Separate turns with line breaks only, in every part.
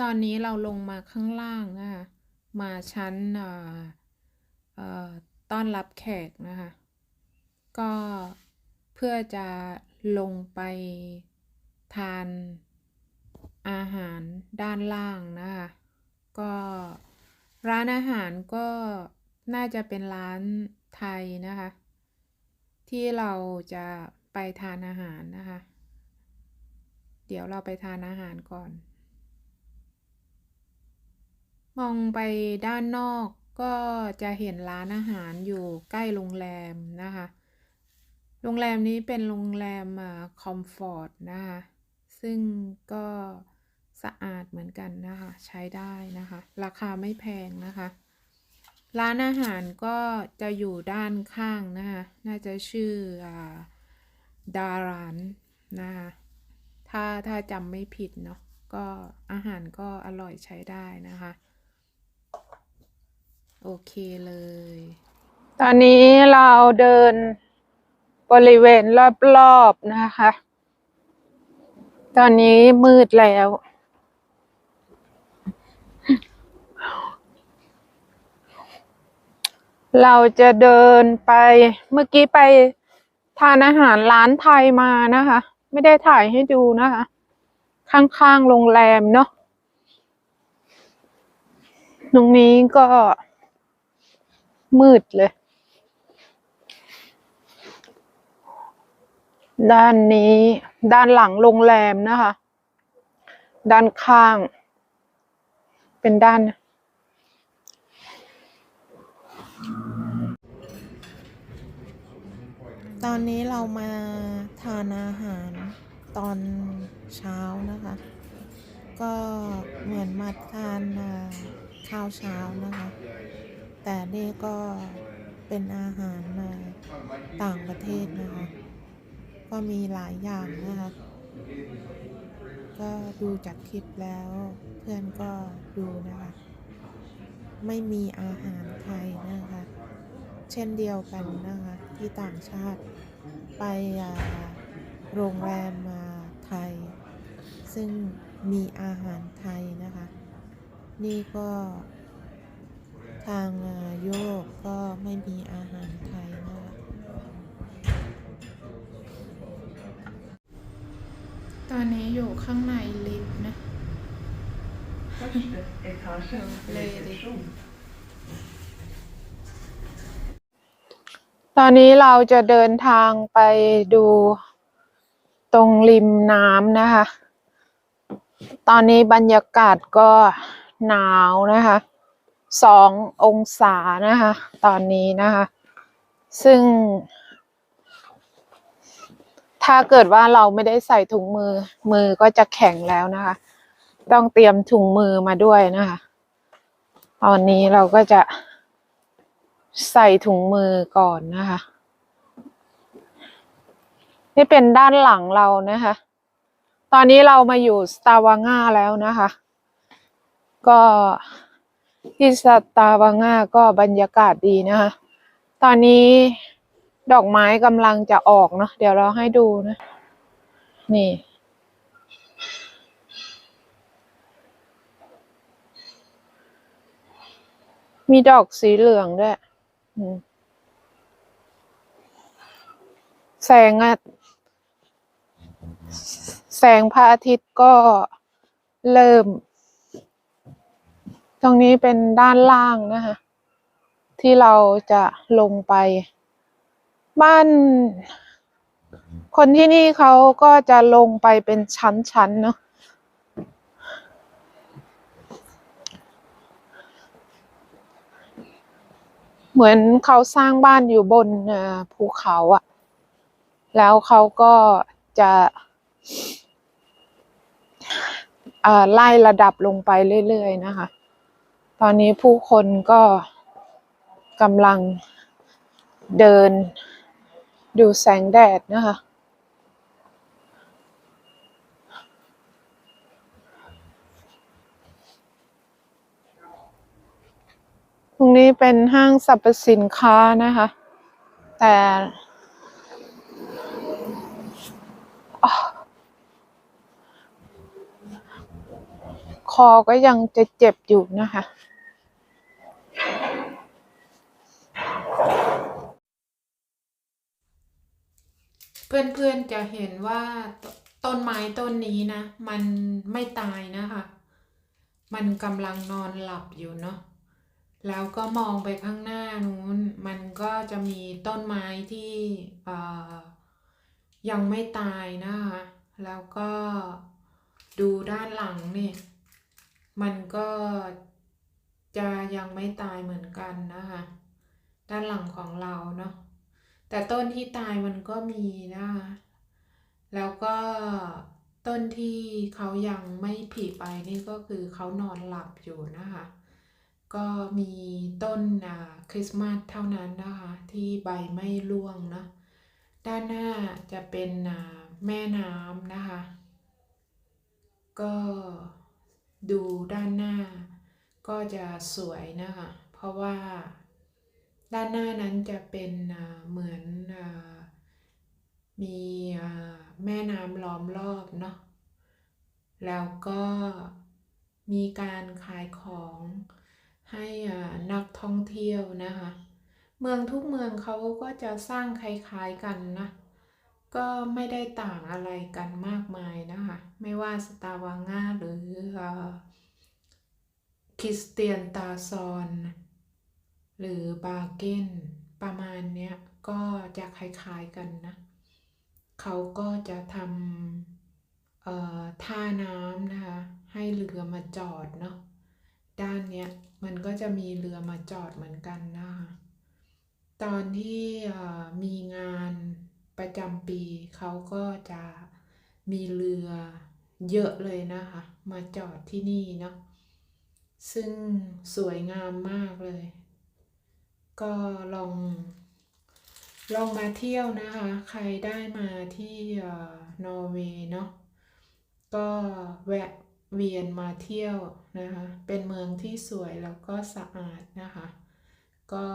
ตอนนี้เราลงมาข้างล่างนะคะมาชั้นต้อนรับแขกนะคะก็เพื่อจะลงไปทานอาหารด้านล่างนะคะก็ร้านอาหารก็น่าจะเป็นร้านไทยนะคะที่เราจะไปทานอาหารนะคะ เดี๋ยวเราไปทานอาหารก่อน มองไปด้านนอกก็จะเห็นร้านอาหารอยู่ใกล้โรงแรมนะคะ โรงแรมนี้เป็นโรงแรมคอมฟอร์ตนะคะ ซึ่งก็สะอาดเหมือนกันนะคะ ใช้ได้นะคะ ราคาไม่แพงนะคะ ร้านอาหารก็จะอยู่ด้านข้างนะคะ น่าจะชื่ออาดารานนะคะถ้าถ้าจำไม่ผิดเนาะก็อาหารก็อร่อยใช้ได้นะคะ โอเคเลย
ตอนนี้เราเดินบริเวณรอบๆนะคะ ตอนนี้มืดแล้ว เราจะเดินไปเมื่อกี้ไปทานอาหารร้านไทยมานะคะ ไม่ได้ถ่ายให้ดูนะคะ ข้างๆโรงแรมเนาะตรงนี้ก็ มืดเลย ด้านนี้ด้านหลังโรงแรมนะคะ ด้านข้าง เป็นด้าน
ตอนนี้เรามาทานอาหารตอนเช้านะคะ ก็เหมือนมาทานข้าวเช้านะคะ แต่นี่ก็เป็นอาหารอ่าต่างประเทศนะคะ ก็มีหลายอย่างนะคะ ก็ดูจากคลิปแล้วเพื่อนก็ดูนะคะ ไม่มีอาหารไทยนะคะ เช่นเดียวกันนะคะ ที่ต่างชาติไปโรงแรมมาไทย ซึ่งมีอาหารไทยนะคะ นี่ก็ ทางอ่ายุโรปก็ไม่มีอาหารไทยนะคะตอนนี้อยู่ข้างในลิฟต์นะ
Första etagen
Lady.
reception.
ตอนนี้เราจะเดินทางไปดูตรงริมน้ำนะคะ ตอนนี้บรรยากาศก็หนาวนะคะ สององศานะคะ ตอนนี้นะคะ ซึ่ง ถ้าเกิดว่าเราไม่ได้ใส่ถุงมือ มือก็จะแข็งแล้วนะคะ ต้องเตรียมถุงมือมาด้วยนะคะ ตอนนี้เราก็จะใส่ถุงมือก่อนนะคะ นี่เป็นด้านหลังเรานะคะ ตอนนี้เรามาอยู่สตาวาง่าแล้วนะคะ ก็ ที่สตาวาง่าก็บรรยากาศดีนะคะ ตอนนี้ดอกไม้กำลังจะออกเนาะเดี๋ยวเราให้ดูนะ นี่ มีดอกสีเหลืองด้วยแสงอะแสงพระอาทิตย์ก็เริ่ม ตรงนี้เป็นด้านล่างนะคะ ที่เราจะลงไป บ้าน คนที่นี่เขาก็จะลงไปเป็นชั้นๆเนาะเหมือนเขาสร้างบ้านอยู่บนภูเขาอะแล้วเขาก็จะไล่ระดับลงไปเรื่อยๆนะคะ ตอนนี้ผู้คนก็กำลังเดินดูแสงแดดนะคะ ตรงนี้เป็นห้างสรรพสินค้านะคะ แต่คคอก็ยังจะเจ็บอยู่นะคะ
เพื่อนๆจะเห็นว่าต้นไม้ต้นนี้นะ มันไม่ตายนะคะ มันกำลังนอนหลับอยู่เนาะแล้วก็มองไปข้างหน้านู้น มันก็จะมีต้นไม้ที่ยังไม่ตายนะคะ แล้วก็ดูด้านหลังเนี่ยมันก็จะยังไม่ตายเหมือนกันนะคะ ด้านหลังของเราเนาะ แต่ต้นที่ตายมันก็มีนะคะแล้วก็ต้นที่เขายังไม่ผลิใบนี่ก็คือเขานอนหลับอยู่นะคะ ก็มีต้นอ่าคริสต์มาสเท่านั้นนะคะ ที่ใบไม่ร่วงนะด้านหน้าจะเป็นอ่าแม่น้ำนะคะ ก็ดูด้านหน้าก็จะสวยนะคะ เพราะว่า ด้านหน้านั้นจะเป็นเหมือนมีแม่น้ำล้อมรอบเนาะแล้วก็มีการขายของให้นักท่องเที่ยวนะคะ เมืองทุกเมืองเขาก็จะสร้างคล้ายๆกันนะ ก็ไม่ได้ต่างอะไรกันมากมายนะคะ ไม่ว่าสตาวางาหรือคริสเตียนตาซอน หรือบาเกนประมาณเนี้ยก็จะคล้าย ๆกันนะ เขาก็จะทำท่าน้ำนะคะ ให้เรือมาจอดเนาะด้านเนี้ยมันก็จะมีเรือมาจอดเหมือนกันนะคะตอนที่มีงานประจำปีเขาก็จะมีเรือเยอะเลยนะคะ มาจอดที่นี่เนาะซึ่งสวยงามมากเลย ก็ลองลองมาเที่ยวนะคะ ใครได้มาที่นอร์เวย์เนาะก็แวะเวียนมาเที่ยวนะคะ เป็นเมืองที่สวยแล้วก็สะอาดนะคะ ก็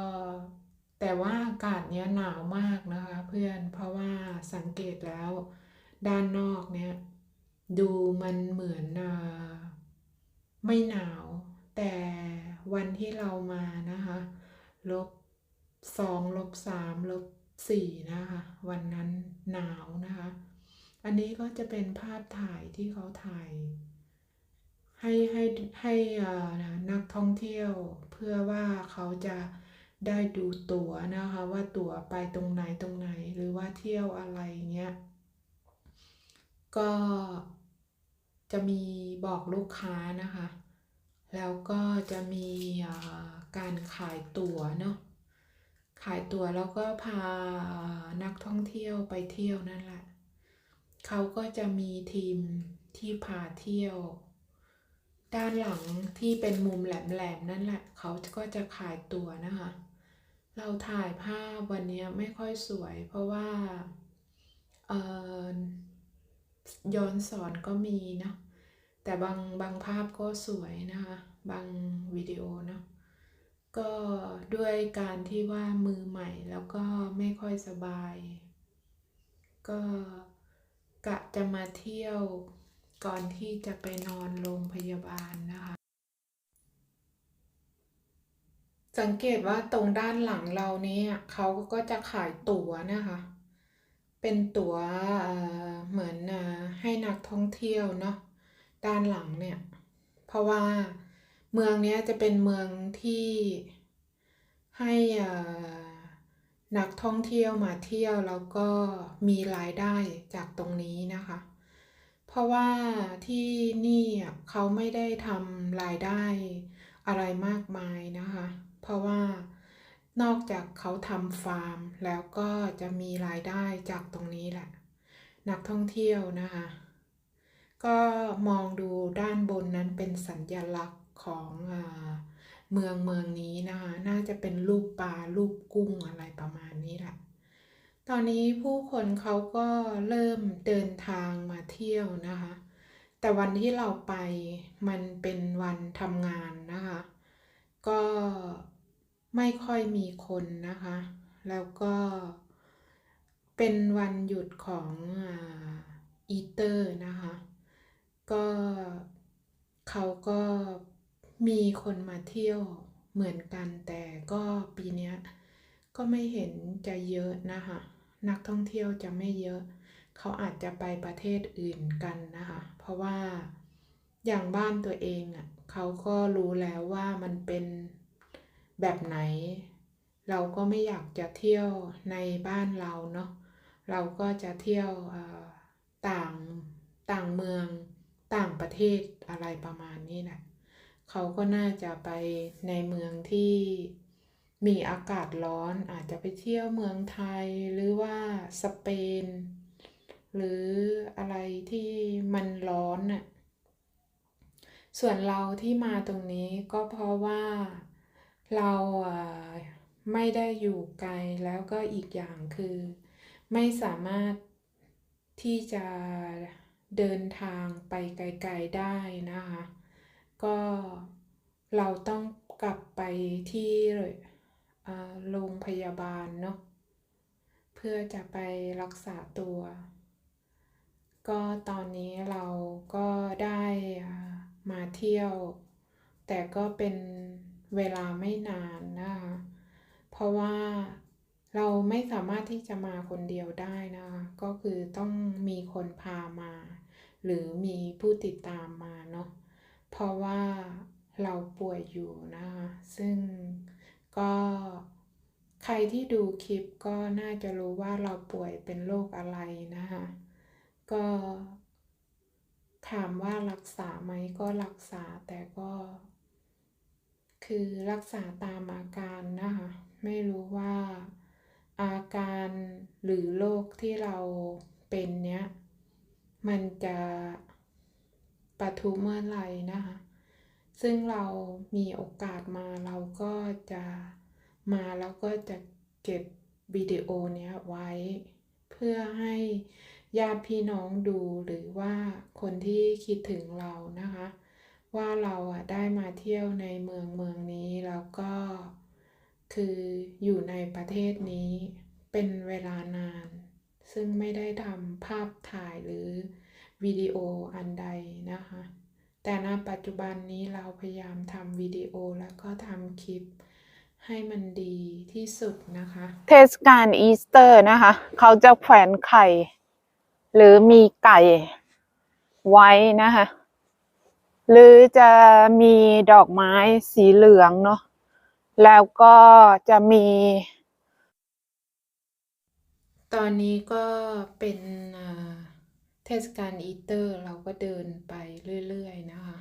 แต่ว่าอากาศเนี้ยหนาวมากนะคะ เพื่อนเพราะว่าสังเกตแล้วด้านนอกเนี้ยดูมันเหมือนอไม่หนาว แต่วันที่เรามานะคะ ลบสองลบสามลบสี่นะคะ วันนั้นหนาวนะคะ อันนี้ก็จะเป็นภาพถ่ายที่เขาถ่าย ให้ให้ให้นักท่องเที่ยวเพื่อว่าเขาจะได้ดูตั๋วนะคะ ว่าตั๋วไปตรงไหนตรงไหนหรือว่าเที่ยวอะไรเงี้ยก็จะมีบอกลูกค้านะคะ แล้วก็จะมีอ่า การขายตั๋วเนาะขายตั๋วแล้วก็พานักท่องเที่ยวไปเที่ยวนั่นแหละเขาก็จะมีทีมที่พาเที่ยว ด้านหลังที่เป็นมุมแหลมๆนั่นแหละ เขาก็จะขายตั๋วนะคะ เราถ่ายภาพวันนี้ไม่ค่อยสวย เพราะว่าเออย้อนสอนก็มีเนาะแต่บางบางภาพก็สวยนะคะ บางวิดีโอเนาะ ก็ด้วยการที่ว่ามือใหม่แล้วก็ไม่ค่อยสบาย ก็กะจะมาเที่ยวก่อนที่จะไปนอนโรงพยาบาลนะคะ สังเกตว่าตรงด้านหลังเราเนี่ยเขาก็จะขายตั๋วนะคะ เป็นตั๋วเหมือนให้นักท่องเที่ยวเนาะด้านหลังเนี่ย เพราะว่า เมืองนี้จะเป็นเมืองที่ให้นักท่องเที่ยวมาเที่ยวแล้วก็มีรายได้จากตรงนี้นะคะ เพราะว่าที่นี่เขาไม่ได้ทำรายได้อะไรมากมายนะคะ เพราะว่านอกจากเขาทำฟาร์มแล้วก็จะมีรายได้จากตรงนี้แหละ นักท่องเที่ยวนะคะ ก็มองดูด้านบนนั้นเป็นสัญลักษณ ของอเมืองเมืองนี้นะคะน่าจะเป็นรูปปลารูปกุ้งอะไรประมาณนี้แหละตอนนี้ผู้คนเขาก็เริ่มเดินทางมาเที่ยวนะคะ แต่วันที่เราไปมันเป็นวันทำงานนะคะ ก็ไม่ค่อยมีคนนะคะ แล้วก็เป็นวันหยุดของอีเตอร์นะคะ ก็เขาก็ มีคนมาเที่ยวเหมือนกันแต่ก็ปีนี้ก็ไม่เห็นจะเยอะนะคะนักท่องเที่ยวจะไม่เยอะ เขาอาจจะไปประเทศอื่นกันนะคะ เพราะว่าอย่างบ้านตัวเองอะเขาก็รู้แล้วว่ามันเป็นแบบไหน เราก็ไม่อยากจะเที่ยวในบ้านเราเนาะเราก็จะเที่ยวต่างต่างเมืองต่างประเทศอะไรประมาณนี้แหละ เขาก็น่าจะไปในเมืองที่มีอากาศร้อนอาจจะไปเที่ยวเมืองไทยหรือว่าสเปน หรืออะไรที่มันร้อนน่ะส่วนเราที่มาตรงนี้ก็เพราะว่าเราอะไม่ได้อยู่ไกลแล้วก็อีกอย่างคือ ไม่สามารถที่จะเดินทางไปไกล ๆได้นะคะ ก็เราต้องกลับไปที่โรงพยาบาลเนาะเพื่อจะไปรักษาตัว ก็ตอนนี้เราก็ได้มาเที่ยว แต่ก็เป็นเวลาไม่นานนะคะเพราะว่าเราไม่สามารถที่จะมาคนเดียวได้นะคะก็คือต้องมีคนพามา หรือมีผู้ติดตามมาเนาะ เพราะว่าเราป่วยอยู่นะคะซึ่งก็ใครที่ดูคลิปก็น่าจะรู้ว่าเราป่วยเป็นโรคอะไรนะคะก็ถามว่ารักษาไหมก็รักษาแต่ก็ คือรักษาตามอาการนะคะไม่รู้ว่าอาการหรือโรคที่เราเป็นเนี้ยมันจะ ปะทุเมื่อไหร่นะคะ ซึ่งเรามีโอกาสมาเราก็จะมาแล้วก็จะเก็บวิดีโอเนี้ยไว้ เพื่อให้ญาติพี่น้องดูหรือว่าคนที่คิดถึงเรานะคะ ว่าเราอะได้มาเที่ยวในเมืองเมืองนี้แล้วก็คืออยู่ในประเทศนี้เป็นเวลานาน ซึ่งไม่ได้ทำภาพถ่ายหรือ วิดีโออันใดนะคะ แต่ณปัจจุบันนี้เราพยายามทำวิดีโอแล้วก็ทำคลิปให้มันดีที่สุดนะคะ
เทศกาลอีสเตอร์นะคะ เขาจะแขวนไข่ หรือมีไก่ไว้นะคะ หรือจะมีดอกไม้สีเหลืองเนาะแล้วก็จะมี
ตอนนี้ก็เป็นอ่า เทศกาลอีเตอร์เราก็เดินไปเรื่อยๆนะคะ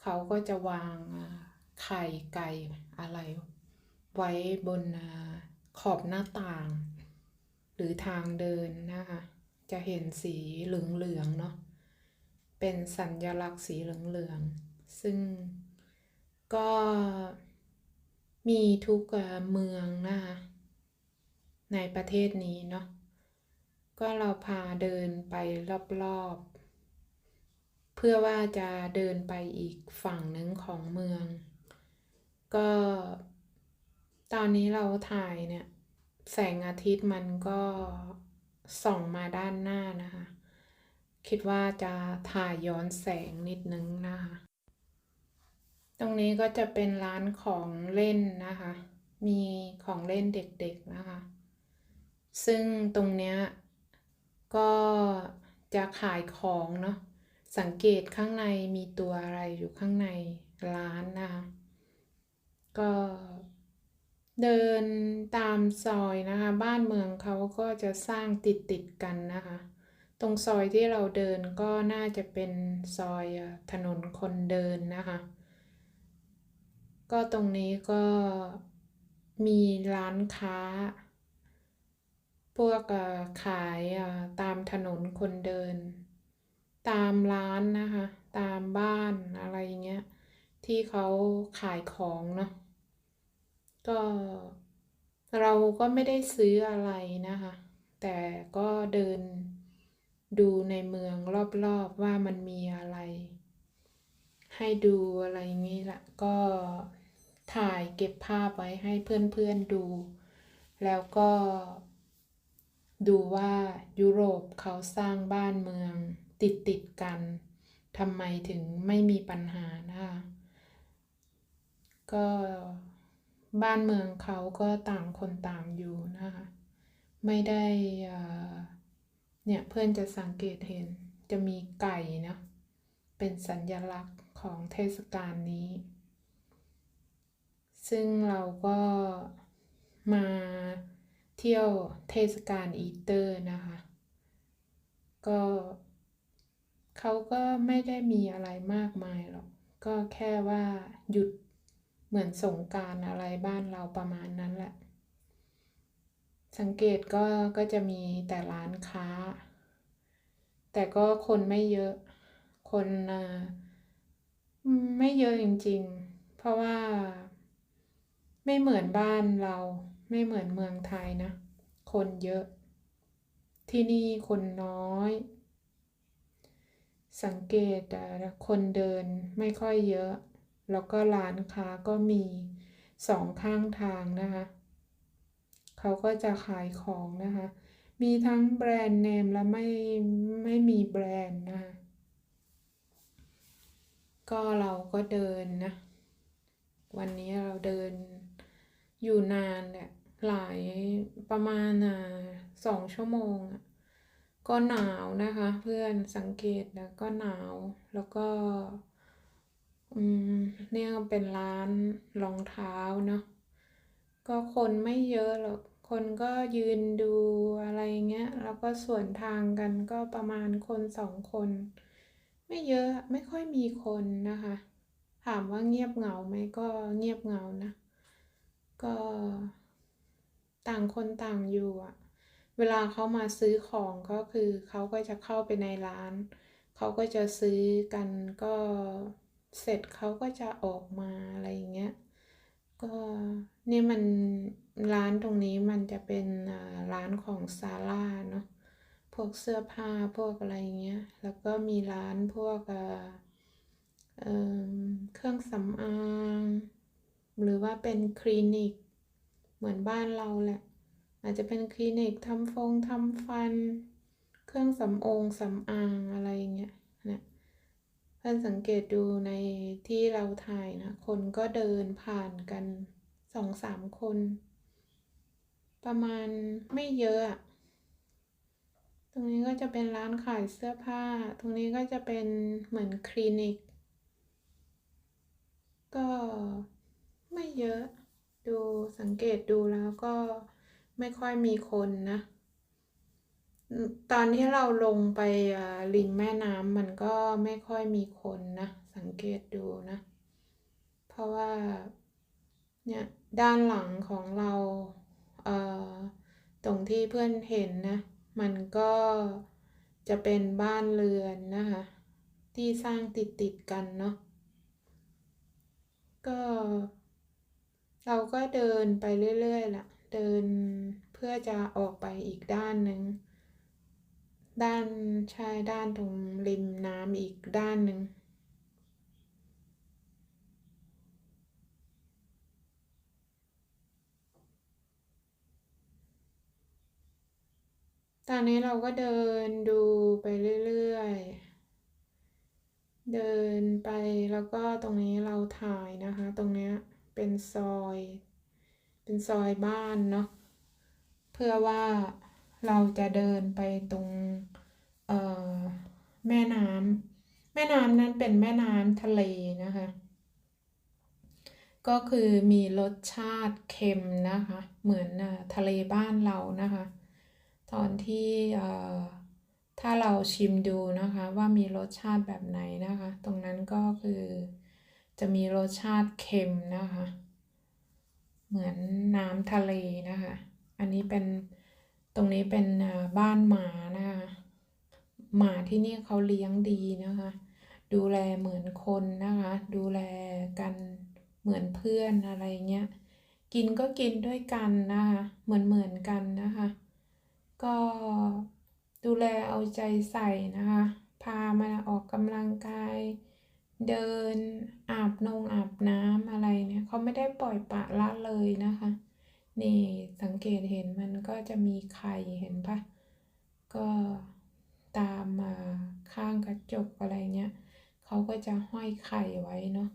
เขาก็จะวางไข่ไก่อะไร ไว้บนขอบหน้าต่าง หรือทางเดินนะคะ จะเห็นสีเหลืองๆเนาะ เป็นสัญลักษณ์สีเหลืองๆ ซึ่งก็มีทุกเมืองนะคะในประเทศนี้เนาะ ก็เราพาเดินไปรอบๆ เพื่อว่าจะเดินไปอีกฝั่งหนึ่งของเมือง ก็ ตอนนี้เราถ่ายเนี่ย แสงอาทิตย์มันก็ส่องมาด้านหน้านะคะ คิดว่าจะถ่ายย้อนแสงนิดนึงนะคะ ตรงนี้ก็จะเป็นร้านของเล่นนะคะ มีของเล่นเด็กๆนะคะ ซึ่งตรงเนี้ย ก็จะขายของเนาะสังเกตข้างในมีตัวอะไรอยู่ข้างในร้านนะคะก็เดินตามซอยนะคะ บ้านเมืองเขาก็จะสร้างติดติดกันนะคะ ตรงซอยที่เราเดินก็น่าจะเป็นซอยถนนคนเดินนะคะ ก็ตรงนี้ก็มีร้านค้า พวกขายตามถนนคนเดิน ตามร้านนะคะ ตามบ้านอะไรอย่างเงี้ย ที่เขาขายของเนาะก็เราก็ไม่ได้ซื้ออะไรนะคะ แต่ก็เดินดูในเมืองรอบๆว่ามันมีอะไร ให้ดูอะไรอย่างนี้ละก็ถ่ายเก็บภาพไว้ให้เพื่อนๆดู แล้วก็ ดูว่ายุโรปเขาสร้างบ้านเมืองติดติดกันทำไมถึงไม่มีปัญหานะคะก็บ้านเมืองเขาก็ต่างคนต่างอยู่นะคะไม่ได้เนี่ยเพื่อนจะสังเกตเห็นจะมีไก่นะเป็นสัญลักษณ์ของเทศกาลนี้ ซึ่งเราก็มา เที่ยวเทศกาลอีสเตอร์นะคะ ก็เขาก็ไม่ได้มีอะไรมากมายหรอก ก็แค่ว่าหยุดเหมือนสงกานต์อะไรบ้านเราประมาณนั้นแหละ สังเกตก็ก็จะมีแต่ร้านค้า แต่ก็คนไม่เยอะ คนไม่เยอะจริง ๆ เพราะว่าไม่เหมือนบ้านเรา ไม่เหมือนเมืองไทยนะ คนเยอะ ที่นี่คนน้อย สังเกตคนเดินไม่ค่อยเยอะ แล้วก็ร้านค้าก็มีสองข้างทางนะคะ เขาก็จะขายของนะคะ มีทั้งแบรนด์เนมและไม่ไม่มีแบรนด์นะคะก็เราก็เดินนะ วันนี้เราเดินอยู่นานแหละ หลายประมาณอ่าสองชั่วโมงอะก็หนาวนะคะ เพื่อนสังเกตนะก็หนาวแล้วก็อืมเนี่ยเป็นร้านรองเท้าเนาะก็คนไม่เยอะหรอกคนก็ยืนดูอะไรเงี้ยแล้วก็สวนทางกันก็ประมาณคนสองคน ไม่เยอะไม่ค่อยมีคนนะคะ ถามว่าเงียบเหงาไหมก็เงียบเหงานะ ก็ ต่างคนต่างอยู่อะเวลาเขามาซื้อของก็คือเขาก็จะเข้าไปในร้าน เขาก็จะซื้อกันก็เสร็จเขาก็จะออกมาอะไรอย่างเงี้ยก็นี่มันร้านตรงนี้มันจะเป็นร้านของซาร่าเนาะพวกเสื้อผ้าพวกอะไรเงี้ยแล้วก็มีร้านพวกเเครื่องสำอาง หรือว่าเป็นคลินิก เหมือนบ้านเราแหละ อาจจะเป็นคลินิกทำฟงทำฟัน เครื่องสำองสำอางอะไรเงี้ยนะเพื่อนสังเกตดูในที่เราถ่ายนะ คนก็เดินผ่านกันสองสามคน ประมาณไม่เยอะอะตรงนี้ก็จะเป็นร้านขายเสื้อผ้า ตรงนี้ก็จะเป็นเหมือนคลินิก ก็ไม่เยอะ ดูสังเกตดูแล้วก็ไม่ค่อยมีคนนะ ตอนที่เราลงไปริมแม่น้ำมันก็ไม่ค่อยมีคนนะ สังเกตดูนะ เพราะว่าเนี่ยด้านหลังของเราเอ่อตรงที่เพื่อนเห็นนะ มันก็จะเป็นบ้านเรือนนะคะ ที่สร้างติดติดกันเนาะก็ เราก็เดินไปเรื่อยๆล่ะ เดินเพื่อจะออกไปอีกด้านหนึ่ง ด้านใช่ด้านตรงริมน้ำอีกด้านหนึ่งตอนนี้เราก็เดินดูไปเรื่อยๆ เดินไปแล้วก็ตรงนี้เราถ่ายนะคะ ตรงเนี้ย เป็นซอย เป็นซอยบ้านเนาะเพื่อว่าเราจะเดินไปตรงแม่น้ำแม่น้ำนั้นเป็นแม่น้ำทะเลนะคะ ก็คือมีรสชาติเค็มนะคะ เหมือนทะเลบ้านเรานะคะ ตอนที่ถ้าเราชิมดูนะคะว่ามีรสชาติแบบไหนนะคะ ตรงนั้นก็คือ จะมีรสชาติเค็มนะคะ เหมือนน้ำทะเลนะคะ อันนี้เป็นตรงนี้เป็นบ้านหมานะคะหมาที่นี่เขาเลี้ยงดีนะคะ ดูแลเหมือนคนนะคะ ดูแลกันเหมือนเพื่อนอะไรเงี้ยกินก็กินด้วยกันนะคะ เหมือนเหมือนกันนะคะ ก็ดูแลเอาใจใส่นะคะ พามาออกกำลังกาย เดินอาบนงอาบน้ำอะไรเนี่ยเขาไม่ได้ปล่อยปละละเลยนะคะ นี่สังเกตเห็นมันก็จะมีไข่เห็นปะก็ตามมาข้างกระจกอะไรเงี้ยเขาก็จะห้อยไข่ไว้เนาะ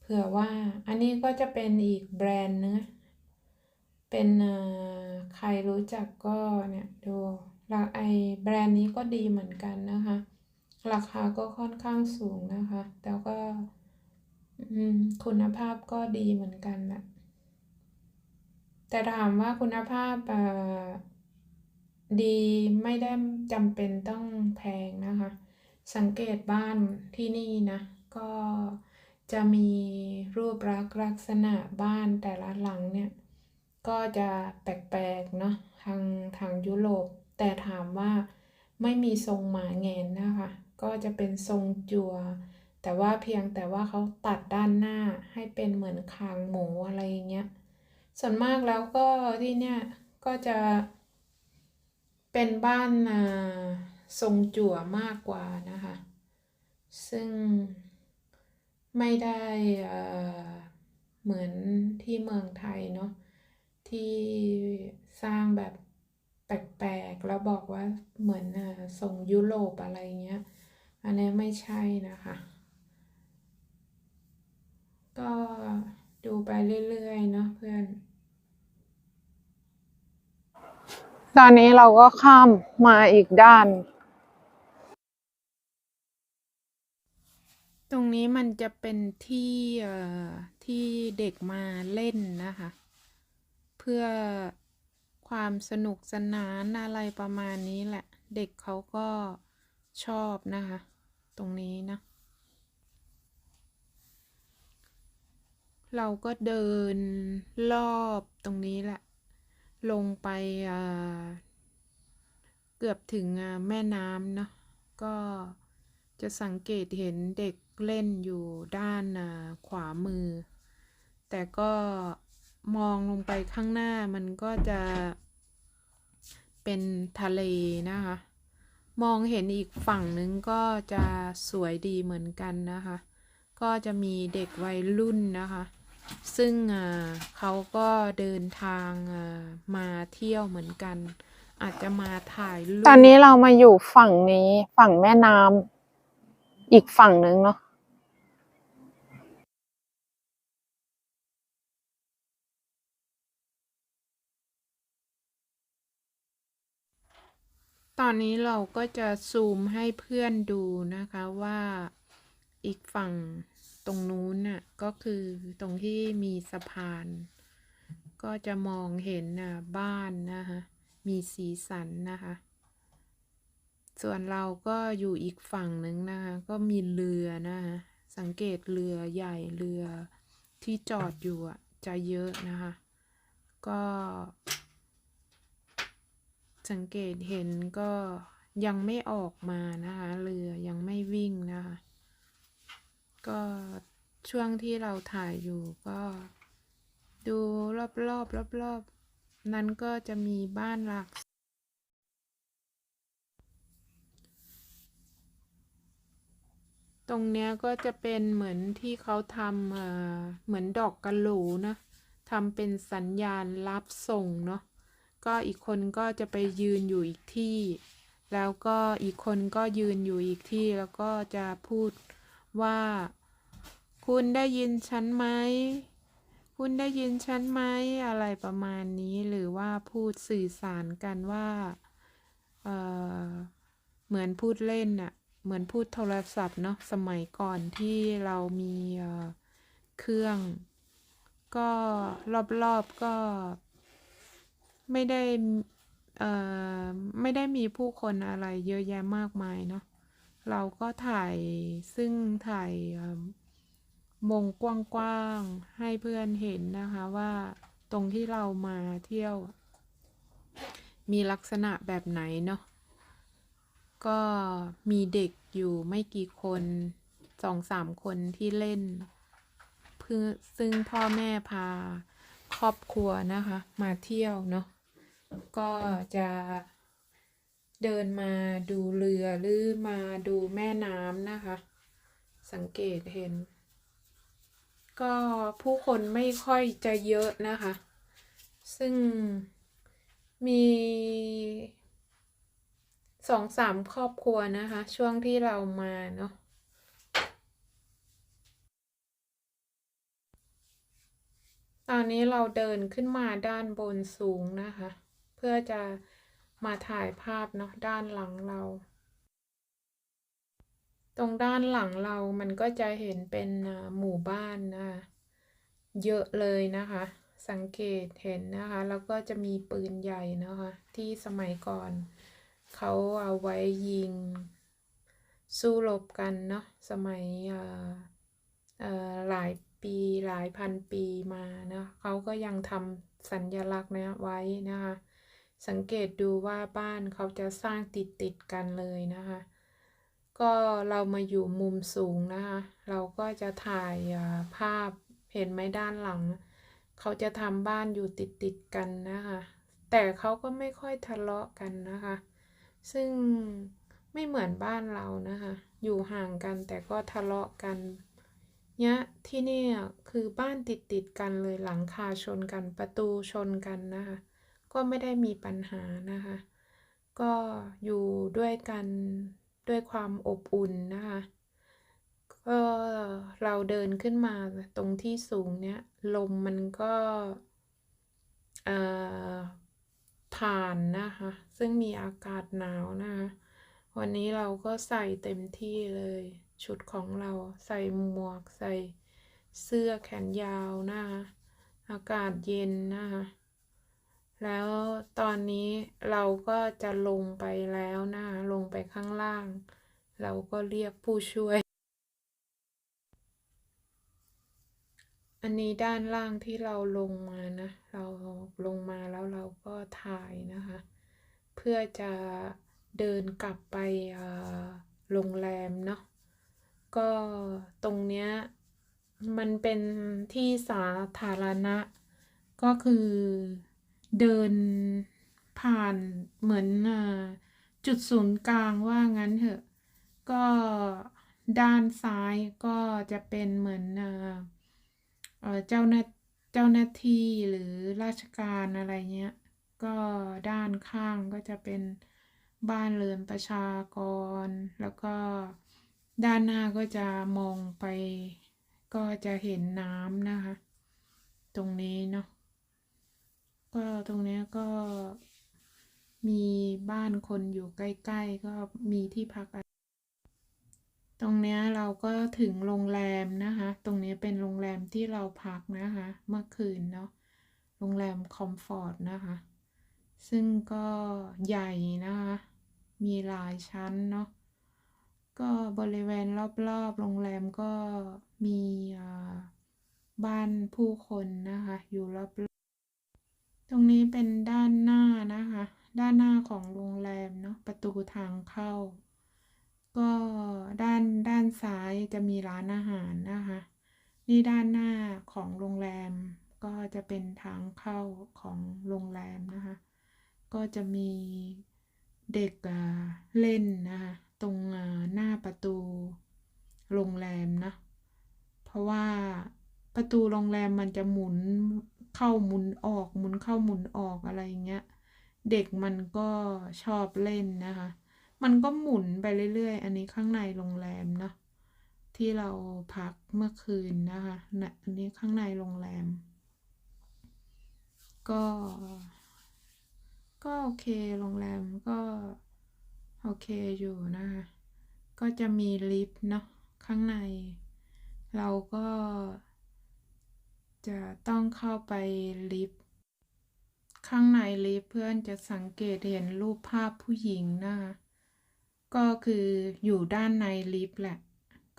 เผื่อว่าอันนี้ก็จะเป็นอีกแบรนด์เนื้อเป็นอ่อใครรู้จักก็เนี่ยดูราไอแบรนด์นี้ก็ดีเหมือนกันนะคะ ราคาก็ค่อนข้างสูงนะคะ แต่ก็คุณภาพก็ดีเหมือนกันแหละแต่ถามว่าคุณภาพดีไม่ได้จำเป็นต้องแพงนะคะ สังเกตบ้านที่นี่นะ ก็จะมีรูปลักษณ์ลักษณะบ้านแต่ละหลังเนี่ย ก็จะแปลกๆเนาะทางทางยุโรป แต่ถามว่าไม่มีทรงหมาแงนนะคะ ก็จะเป็นทรงจั่ว แต่ว่าเพียงแต่ว่าเขาตัดด้านหน้าให้เป็นเหมือนคางหมูอะไรอย่างเงี้ย ส่วนมากแล้วก็ที่เนี่ยก็จะเป็นบ้านอ่าทรงจั่วมากกว่านะคะ ซึ่งไม่ได้เอ่อเหมือนที่เมืองไทยเนาะที่สร้างแบบแปลกๆ แล้วบอกว่าเหมือนอ่าทรงยุโรปอะไรเงี้ย อันนี้ไม่ใช่นะคะ ก็ดูไปเรื่อยๆเนาะเพื่อน
ตอนนี้เราก็ข้ามมาอีกด้าน
ตรงนี้มันจะเป็นที่เอ่อที่เด็กมาเล่นนะคะ เพื่อความสนุกสนานอะไรประมาณนี้แหละ เด็กเขาก็ชอบนะคะ ตรงนี้นะ เราก็เดินรอบตรงนี้แหละ ลงไปเกือบถึงแม่น้ำเนาะก็จะสังเกตเห็นเด็กเล่นอยู่ด้านขวามือ แต่ก็มองลงไปข้างหน้ามันก็จะเป็นทะเลนะคะ มองเห็นอีกฝั่งนึงก็จะสวยดีเหมือนกันนะคะ ก็จะมีเด็กวัยรุ่นนะคะ ซึ่งเขาก็เดินทางมาเที่ยวเหมือนกัน อาจจะมาถ่ายรูป
ตอนนี้เรามาอยู่ฝั่งนี้ฝั่งแม่น้ำอีกฝั่งนึงเนาะ
ตอนนี้เราก็จะซูมให้เพื่อนดูนะคะว่าอีกฝั่งตรงนู้นน่ะก็คือตรงที่มีสะพาน ก็จะมองเห็นน่ะบ้านนะคะมีสีสันนะคะ ส่วนเราก็อยู่อีกฝั่งหนึ่งนะคะก็มีเรือนะคะสังเกตเรือใหญ่เรือที่จอดอยู่อะจะเยอะนะคะ ก็ สังเกตเห็นก็ยังไม่ออกมานะคะเรือยังไม่วิ่งนะคะก็ช่วงที่เราถ่ายอยู่ก็ดูรอบๆรอบรอบๆนั้นก็จะมีบ้านหลัก ตรงเนี้ยก็จะเป็นเหมือนที่เขาทำเอ่อเหมือนดอกกระโหลนะทำเป็นสัญญาณรับส่งเนาะ ก็อีกคนก็จะไปยืนอยู่อีกที่ แล้วก็อีกคนก็ยืนอยู่อีกที่ แล้วก็จะพูดว่า คุณได้ยินฉันไหม คุณได้ยินฉันไหม อะไรประมาณนี้ หรือว่าพูดสื่อสารกันว่าเอ่อเหมือนพูดเล่นน่ะ เหมือนพูดโทรศัพท์เนาะ สมัยก่อนที่เรามีเเครื่อง ก็รอบๆก็ ไม่ได้เอ่อไม่ได้มีผู้คนอะไรเยอะแยะมากมายเนาะเราก็ถ่ายซึ่งถ่ายมงกว้างๆให้เพื่อนเห็นนะคะว่าตรงที่เรามาเที่ยว มีลักษณะแบบไหนเนาะก็มีเด็กอยู่ไม่กี่คนสองสามคนที่เล่นเพื่อซึ่งพ่อแม่พาครอบครัวนะคะ มาเที่ยวเนาะ ก็จะเดินมาดูเรือหรือมาดูแม่น้ำนะคะ สังเกตเห็น ก็ผู้คนไม่ค่อยจะเยอะนะคะ ซึ่งมีสองสามครอบครัวนะคะ ช่วงที่เรามาเนาะตอนนี้เราเดินขึ้นมาด้านบนสูงนะคะ พื่อจะมาถ่ายภาพเนาะด้านหลังเรา ตรงด้านหลังเรามันก็จะเห็นเป็นหมู่บ้านนะเยอะเลยนะคะ สังเกตเห็นนะคะ แล้วก็จะมีปืนใหญ่นะคะ ที่สมัยก่อนเขาเอาไว้ยิง สู้รบกันเนาะสมัยหลายปีหลายพันปีมานะเขาก็ยังทำสัญลักษณ์เนี้ยไว้นะคะ สังเกตดูว่าบ้านเขาจะสร้างติดติดกันเลยนะคะ ก็เรามาอยู่มุมสูงนะคะ เราก็จะถ่ายภาพเห็นไหมด้านหลัง เขาจะทำบ้านอยู่ติดติดกันนะคะ แต่เขาก็ไม่ค่อยทะเลาะกันนะคะ ซึ่งไม่เหมือนบ้านเรานะคะ อยู่ห่างกันแต่ก็ทะเลาะกันเนี่ยที่นี่คือบ้านติดติดกันเลยหลังคาชนกันประตูชนกันนะคะ ก็ไม่ได้มีปัญหานะคะ ก็อยู่ด้วยกันด้วยความอบอุ่นนะคะก็เราเดินขึ้นมาตรงที่สูงเนี้ยลมมันก็เอ่อผ่านนะคะ ซึ่งมีอากาศหนาวนะคะวันนี้เราก็ใส่เต็มที่เลย ชุดของเราใส่หมวกใส่เสื้อแขนยาวนะคะอากาศเย็นนะคะ แล้วตอนนี้เราก็จะลงไปแล้วนะคะลงไปข้างล่าง เราก็เรียกผู้ช่วย อันนี้ด้านล่างที่เราลงมานะ เราลงมาแล้วเราก็ถ่ายนะคะ เพื่อจะเดินกลับไปโรงแรมเนาะก็ตรงเนี้ยมันเป็นที่สาธารณะ ก็คือ เดินผ่านเหมือนจุดศูนย์กลางว่างั้นเถอะ ก็ด้านซ้ายก็จะเป็นเหมือนเอ่อเจ้าหน้าเจ้าหน้าที่หรือราชการอะไรเงี้ย ก็ด้านข้างก็จะเป็นบ้านเรือนประชากร แล้วก็ด้านหน้าก็จะมองไป ก็จะเห็นน้ำนะคะ ตรงนี้เนาะ ก็ตรงนี้ก็มีบ้านคนอยู่ใกล้ ๆ ก็มีที่พัก ตรงนี้เราก็ถึงโรงแรมนะคะ ตรงนี้เป็นโรงแรมที่เราพักนะคะ เมื่อคืนเนาะ โรงแรมคอมฟอร์ตนะคะ ซึ่งก็ใหญ่นะคะ มีหลายชั้นเนาะ ก็บริเวณรอบๆ โรงแรมก็มีบ้านผู้คนนะคะ อยู่รอบ รงนี้เป็นด้านหน้านะคะ ด้านหน้าของโรงแรมเนาะประตูทางเข้า ก็ด้านด้านซ้ายจะมีร้านอาหารนะคะ นี่ด้านหน้าของโรงแรมก็จะเป็นทางเข้าของโรงแรมนะคะ ก็จะมีเด็กเล่นนะคะตรงหน้าประตูโรงแรมนะ เพราะว่าประตูโรงแรมมันจะหมุน เข้าหมุนออกหมุนเข้าหมุนออกอะไรเงี้ย เด็กมันก็ชอบเล่นนะคะ มันก็หมุนไปเรื่อยๆ อันนี้ข้างในโรงแรมเนาะที่เราพักเมื่อคืนนะคะนะอันนี้ข้างในโรงแรม ก็ ก็โอเคโรงแรมก็โอเคอยู่นะคะ ก็จะมีลิฟต์เนาะข้างใน เราก็ จะต้องเข้าไปลิฟต์ข้างในลิฟต์เพื่อนจะสังเกตเห็นรูปภาพผู้หญิงนะคะก็คืออยู่ด้านในลิฟต์แหละ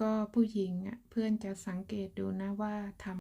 ก็ผู้หญิงอะเพื่อนจะสังเกตดูนะว่าทำ